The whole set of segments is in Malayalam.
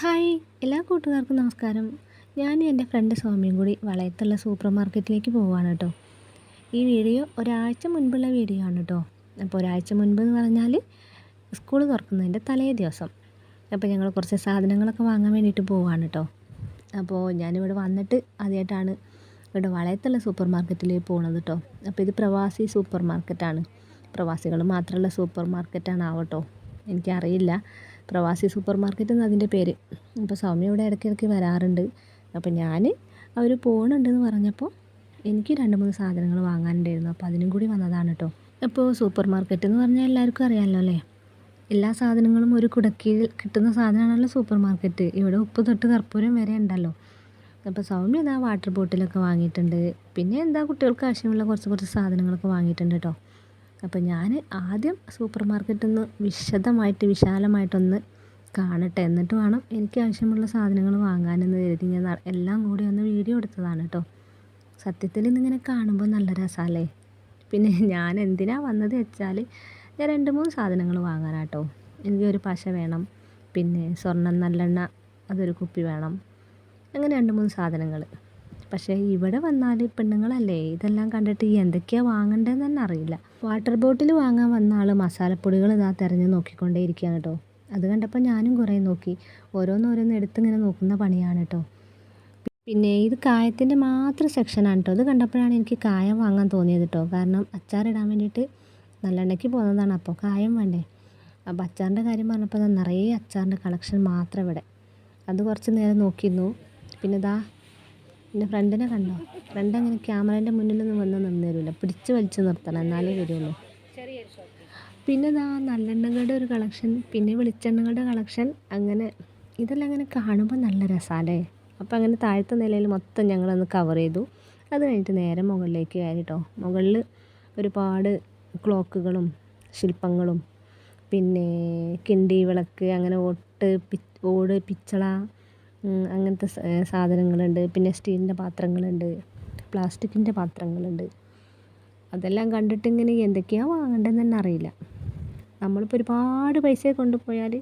ഹായ് എല്ലാ കൂട്ടുകാർക്കും നമസ്കാരം. ഞാൻ എന്റെ ഫ്രണ്ട് സ്വാമിയും കൂടി വളയത്തുള്ള സൂപ്പർ മാർക്കറ്റിലേക്ക് പോവുകയാണ് കേട്ടോ. ഈ വീഡിയോ ഒരാഴ്ച മുൻപുള്ള വീഡിയോ ആണ് കേട്ടോ. അപ്പോൾ ഒരാഴ്ച മുൻപ് എന്ന് പറഞ്ഞാൽ സ്കൂൾ തുറക്കുന്നതിന്റെ തലേ ദിവസം. അപ്പോൾ ഞങ്ങൾ കുറച്ച് സാധനങ്ങളൊക്കെ വാങ്ങാൻ വേണ്ടിയിട്ട് പോവുകയാണ് കേട്ടോ. അപ്പോൾ ഞാനിവിടെ വന്നിട്ട് ആദ്യമായിട്ടാണ് ഇവിടെ വളയത്തുള്ള സൂപ്പർ മാർക്കറ്റിലേക്ക് പോകുന്നത് കേട്ടോ. അപ്പോൾ ഇത് പ്രവാസി സൂപ്പർ മാർക്കറ്റാണ് പ്രവാസികൾ മാത്രമുള്ള സൂപ്പർ മാർക്കറ്റാണ് ആവട്ടോ. എനിക്കറിയില്ല. പ്രവാസി സൂപ്പർ മാർക്കറ്റ് എന്ന് അതിന്റെ പേര്. അപ്പോൾ സൗമ്യ ഇവിടെ ഇടയ്ക്കിടയ്ക്ക് വരാറുണ്ട്. അപ്പോൾ ഞാൻ അവർ പോകണുണ്ടെന്ന് പറഞ്ഞപ്പോൾ എനിക്ക് രണ്ട് മൂന്ന് സാധനങ്ങൾ വാങ്ങാനുണ്ടായിരുന്നു. അപ്പോൾ അതിനും കൂടി വന്നതാണ് കേട്ടോ. അപ്പോൾ സൂപ്പർ മാർക്കറ്റ് എന്ന് പറഞ്ഞാൽ എല്ലാവർക്കും അറിയാമല്ലോ അല്ലേ? എല്ലാ സാധനങ്ങളും ഒരു കുടക്കീൽ കിട്ടുന്ന സാധനമാണല്ലോ സൂപ്പർ മാർക്കറ്റ് ഇവിടെ ഉപ്പ് തൊട്ട് കർപ്പൂരം വരെ ഉണ്ടല്ലോ. അപ്പോൾ സൗമ്യ ഇതാ വാട്ടർ ബോട്ടിലൊക്കെ വാങ്ങിയിട്ടുണ്ട്. പിന്നെ എന്താ കുട്ടികൾക്ക് ആവശ്യമുള്ള കുറച്ച് കുറച്ച് സാധനങ്ങളൊക്കെ വാങ്ങിയിട്ടുണ്ട് കേട്ടോ. അപ്പോൾ ഞാൻ ആദ്യം സൂപ്പർ മാർക്കറ്റൊന്ന് വിശദമായിട്ട് വിശാലമായിട്ടൊന്ന് കാണട്ടെ. എന്നിട്ട് വേണം എനിക്ക് ആവശ്യമുള്ള സാധനങ്ങൾ വാങ്ങാനെന്ന് കരുതി ഞാൻ എല്ലാം കൂടി ഒന്ന് വീഡിയോ എടുത്തതാണ് കേട്ടോ സത്യത്തിൽ ഇന്നിങ്ങനെ കാണുമ്പോൾ നല്ല രസമല്ലേ പിന്നെ ഞാൻ എന്തിനാണ് വന്നത് വെച്ചാൽ ഞാൻ രണ്ട് മൂന്ന് സാധനങ്ങൾ വാങ്ങാനാട്ടോ എനിക്കൊരു പശ വേണം പിന്നെ സ്വർണം നല്ലെണ്ണ അതൊരു കുപ്പി വേണം അങ്ങനെ രണ്ട് മൂന്ന് സാധനങ്ങൾ. പക്ഷേ ഇവിടെ വന്നാൽ പെണ്ണുങ്ങളല്ലേ? ഇതെല്ലാം കണ്ടിട്ട് എന്തൊക്കെയാണ് വാങ്ങേണ്ടതെന്ന് തന്നെ അറിയില്ല. വാട്ടർ ബോട്ടിൽ വാങ്ങാൻ വന്ന ആൾ മസാലപ്പൊടികൾ ഇതാ തിരഞ്ഞ് നോക്കിക്കൊണ്ടേ ഇരിക്കുകയാണ് കേട്ടോ. അത് കണ്ടപ്പോൾ ഞാനും കുറേ നോക്കി. ഓരോന്നോരോന്ന് എടുത്തിങ്ങനെ നോക്കുന്ന പണിയാണ് കേട്ടോ. പിന്നെ ഇത് കായത്തിന്റെ മാത്രം സെക്ഷനാണ് കേട്ടോ. ഇത് കണ്ടപ്പോഴാണ് എനിക്ക് കായം വാങ്ങാൻ തോന്നിയത് കേട്ടോ. കാരണം അച്ചാറിടാൻ വേണ്ടിയിട്ട് നല്ലെണ്ണയ്ക്ക് പോകുന്നതാണ് അപ്പോൾ കായം വേണ്ടേ? അപ്പോൾ അച്ചാറിന്റെ കാര്യം പറഞ്ഞപ്പോൾ നിറയെ അച്ചാറിന്റെ കളക്ഷൻ മാത്രം ഇവിടെ. അത് കുറച്ച് നേരം നോക്കിയിരുന്നു. പിന്നെ ഇതാ എന്റെ ഫ്രണ്ടിനെ കണ്ടോ? ഫ്രണ്ട് അങ്ങനെ ക്യാമറേന്റെ മുന്നിലൊന്നും വന്ന് നിന്ന് തരില്ല പിടിച്ച് വലിച്ച് നിർത്തണം. എന്നാലേ വരുള്ളൂ. പിന്നെ ഇതാ നല്ലെണ്ണകളുടെ ഒരു കളക്ഷൻ പിന്നെ വെളിച്ചെണ്ണകളുടെ കളക്ഷൻ. അങ്ങനെ ഇതെല്ലാം അങ്ങനെ കാണുമ്പോൾ നല്ല രസമല്ലേ അപ്പോൾ അങ്ങനെ താഴത്തെ നിലയിൽ മൊത്തം ഞങ്ങളൊന്ന് കവർ ചെയ്തു. അത് കഴിഞ്ഞിട്ട് നേരെ മുകളിലേക്ക് കയറി കേട്ടോ മുകളിൽ ഒരുപാട് ക്ലോക്കുകളും ശില്പങ്ങളും. പിന്നെ കിണ്ടി വിളക്ക് അങ്ങനെ ഓട്ട് പി ഓട് പിച്ചള അങ്ങനത്തെ സാധനങ്ങളുണ്ട്. പിന്നെ സ്റ്റീലിന്റെ പാത്രങ്ങളുണ്ട്. പ്ലാസ്റ്റിക്കിന്റെ പാത്രങ്ങളുണ്ട്. അതെല്ലാം കണ്ടിട്ട് ഇങ്ങനെ എന്തൊക്കെയാണ് വാങ്ങേണ്ടതെന്ന് തന്നെ അറിയില്ല. നമ്മളിപ്പോൾ ഒരുപാട് പൈസ കൊണ്ടുപോയാൽ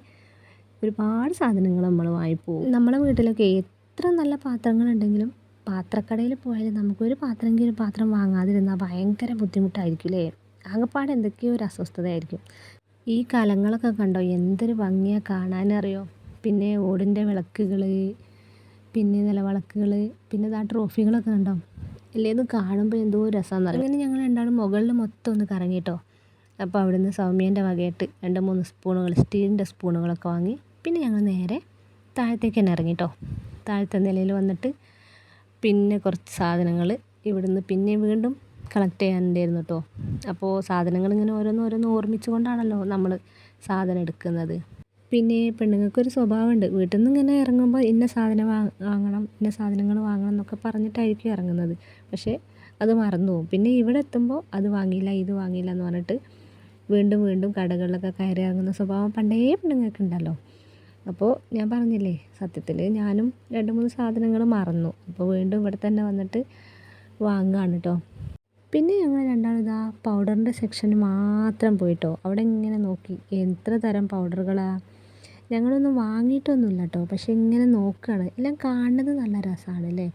ഒരുപാട് സാധനങ്ങൾ നമ്മൾ വാങ്ങിപ്പോവും. നമ്മുടെ വീട്ടിലൊക്കെ എത്ര നല്ല പാത്രങ്ങളുണ്ടെങ്കിലും പാത്രക്കടയിൽ പോയാൽ നമുക്കൊരു പാത്രമെങ്കിലും പാത്രം വാങ്ങാതിരുന്നാൽ ഭയങ്കര ബുദ്ധിമുട്ടായിരിക്കും അല്ലേ ആകെപ്പാടെ എന്തൊക്കെയോ ഒരു അസ്വസ്ഥതയായിരിക്കും. ഈ കലങ്ങളൊക്കെ കണ്ടോ എന്തൊരു ഭംഗിയാണ് കാണാനറിയോ? പിന്നെ ഓടിന്റെ വിളക്കുകൾ പിന്നെ നിലവിളക്കുകൾ പിന്നെ ഇതാ ട്രോഫികളൊക്കെ കണ്ടോ? ഇല്ലേന്ന് കാണുമ്പോൾ എന്തോ രസമാണ് അങ്ങനെ ഞങ്ങൾ രണ്ടാളും മുകളിൽ മൊത്തം ഒന്ന് കറങ്ങി കേട്ടോ അപ്പോൾ അവിടുന്ന് സൗമ്യേന്റെ വകയായിട്ട് രണ്ട് മൂന്ന് സ്പൂണുകൾ സ്റ്റീലിന്റെ സ്പൂണുകളൊക്കെ വാങ്ങി പിന്നെ ഞങ്ങൾ നേരെ താഴത്തേക്ക് തന്നെ ഇറങ്ങി കേട്ടോ താഴത്തെ നിലയിൽ വന്നിട്ട് പിന്നെ കുറച്ച് സാധനങ്ങൾ ഇവിടുന്ന് പിന്നെ വീണ്ടും കളക്ട് ചെയ്യാനുണ്ടായിരുന്നു കേട്ടോ അപ്പോൾ സാധനങ്ങൾ ഇങ്ങനെ ഓരോന്ന് ഓരോന്ന് ഓർമ്മിച്ചുകൊണ്ടാണല്ലോ നമ്മൾ സാധനം എടുക്കുന്നത്. പിന്നെ പെണ്ണുങ്ങൾക്കൊരു സ്വഭാവമുണ്ട്. വീട്ടിൽ നിന്ന് ഇങ്ങനെ ഇറങ്ങുമ്പോൾ ഇന്ന സാധനം വാങ്ങണം ഇന്ന സാധനങ്ങൾ വാങ്ങണം എന്നൊക്കെ പറഞ്ഞിട്ടായിരിക്കും ഇറങ്ങുന്നത്. പക്ഷേ അത് മറന്നു പോകും പിന്നെ ഇവിടെ എത്തുമ്പോൾ അത് വാങ്ങിയില്ല ഇത് വാങ്ങിയില്ല എന്ന് പറഞ്ഞിട്ട് വീണ്ടും വീണ്ടും കടകളിലൊക്കെ കയറി ഇറങ്ങുന്ന സ്വഭാവം പണ്ടേ പെണ്ണുങ്ങൾക്കുണ്ടല്ലോ. അപ്പോൾ ഞാൻ പറഞ്ഞില്ലേ സത്യത്തിൽ ഞാനും രണ്ട് മൂന്ന് സാധനങ്ങൾ മറന്നു. അപ്പോൾ വീണ്ടും ഇവിടെ തന്നെ വന്നിട്ട് വാങ്ങുകയാണ് കേട്ടോ പിന്നെ ഞങ്ങൾ രണ്ടാളും ഇതാ പൗഡറിന്റെ സെക്ഷന് മാത്രം പോയിട്ടോ. അവിടെ ഇങ്ങനെ നോക്കി എത്ര തരം പൗഡറുകളാണ് ഞങ്ങളൊന്നും വാങ്ങിയിട്ടൊന്നുമില്ല കേട്ടോ പക്ഷേ ഇങ്ങനെ നോക്കുകയാണ് എല്ലാം കാണുന്നത് നല്ല രസമാണ് അല്ലേ?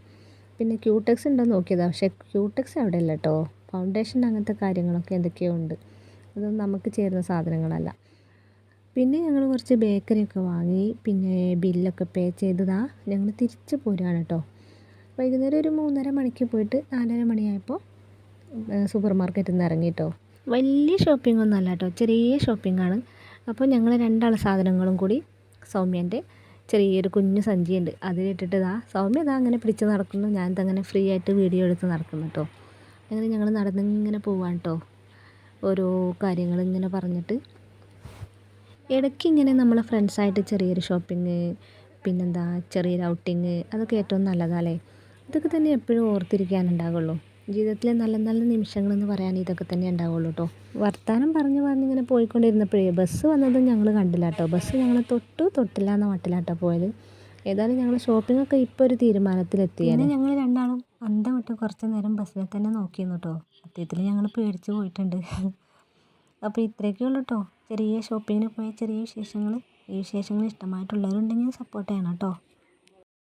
പിന്നെ ക്യൂടെക്സ് ഉണ്ടോ നോക്കിയതാണ് പക്ഷേ ക്യൂടെക്സ് അവിടെ ഇല്ല കേട്ടോ ഫൗണ്ടേഷൻ അങ്ങനത്തെ കാര്യങ്ങളൊക്കെ എന്തൊക്കെയോ ഉണ്ട് അതൊന്നും നമുക്ക് ചേരുന്ന സാധനങ്ങളല്ല. പിന്നെ ഞങ്ങൾ കുറച്ച് ബേക്കറിയൊക്കെ വാങ്ങി. പിന്നെ ബില്ലൊക്കെ പേ ചെയ്തതാ. ഞങ്ങൾ തിരിച്ച് പോരുകയാണ് കേട്ടോ. വൈകുന്നേരം ഒരു മൂന്നര മണിക്ക് പോയിട്ട് നാലര മണിയായപ്പോൾ സൂപ്പർ മാർക്കറ്റിൽ നിന്ന് ഇറങ്ങി കേട്ടോ. വലിയ ഷോപ്പിംഗ് ഒന്നും അല്ല കേട്ടോ. ചെറിയ ഷോപ്പിംഗ് ആണ്. അപ്പോൾ ഞങ്ങൾ രണ്ടാളെ സാധനങ്ങളും കൂടി സൗമ്യന്റെ ചെറിയൊരു കുഞ്ഞു സഞ്ചിയുണ്ട്. അതിലിട്ടിട്ട് ഇതാ സൗമ്യ ഇതാ അങ്ങനെ പിടിച്ച് നടക്കുന്നു. ഞാൻ ഇതങ്ങനെ ഫ്രീ ആയിട്ട് വീഡിയോ എടുത്ത് നടക്കുന്നു കേട്ടോ അങ്ങനെ ഞങ്ങൾ നടന്നിങ്ങനെ പോവാൻ കേട്ടോ ഓരോ കാര്യങ്ങൾ ഇങ്ങനെ പറഞ്ഞിട്ട് ഇടയ്ക്ക് ഇങ്ങനെ നമ്മളെ ഫ്രണ്ട്സായിട്ട് ചെറിയൊരു ഷോപ്പിംഗ് പിന്നെന്താ ചെറിയൊരു ഔട്ടിങ് അതൊക്കെ ഏറ്റവും നല്ലതാണല്ലേ ഇതൊക്കെ തന്നെ എപ്പോഴും ഓർത്തിരിക്കാനുണ്ടാകുള്ളൂ ജീവിതത്തിലെ നല്ല നല്ല നിമിഷങ്ങളെന്ന് പറയാൻ ഇതൊക്കെ തന്നെ ഉണ്ടാവുള്ളൂ കേട്ടോ വർത്തമാനം പറഞ്ഞ് പറഞ്ഞിങ്ങനെ പോയിക്കൊണ്ടിരുന്നപ്പോഴേ ബസ് വന്നതും ഞങ്ങൾ കണ്ടില്ല കേട്ടോ ബസ് ഞങ്ങൾ തൊട്ടു തൊട്ടില്ല എന്ന മട്ടിലാട്ടോ പോയത്. ഏതായാലും ഞങ്ങൾ ഷോപ്പിംഗ് ഒക്കെ ഇപ്പോൾ ഒരു തീരുമാനത്തിലെത്തിയാണ്. ഞങ്ങൾ രണ്ടാളും അന്തം വിട്ട് കുറച്ച് നേരം ബസ്സിനെ തന്നെ നോക്കിയിരുന്നു കേട്ടോ സത്യത്തിൽ ഞങ്ങൾ പേടിച്ച് പോയിട്ടുണ്ട്. അപ്പോൾ ഇത്രയൊക്കെ ഉള്ളൂ കേട്ടോ ചെറിയ ഷോപ്പിങ്ങിന് പോയ ചെറിയ വിശേഷങ്ങൾ ഈ വിശേഷങ്ങൾ ഇഷ്ടമായിട്ടുള്ളവരുണ്ടെങ്കിൽ സപ്പോർട്ട് ചെയ്യണം കേട്ടോ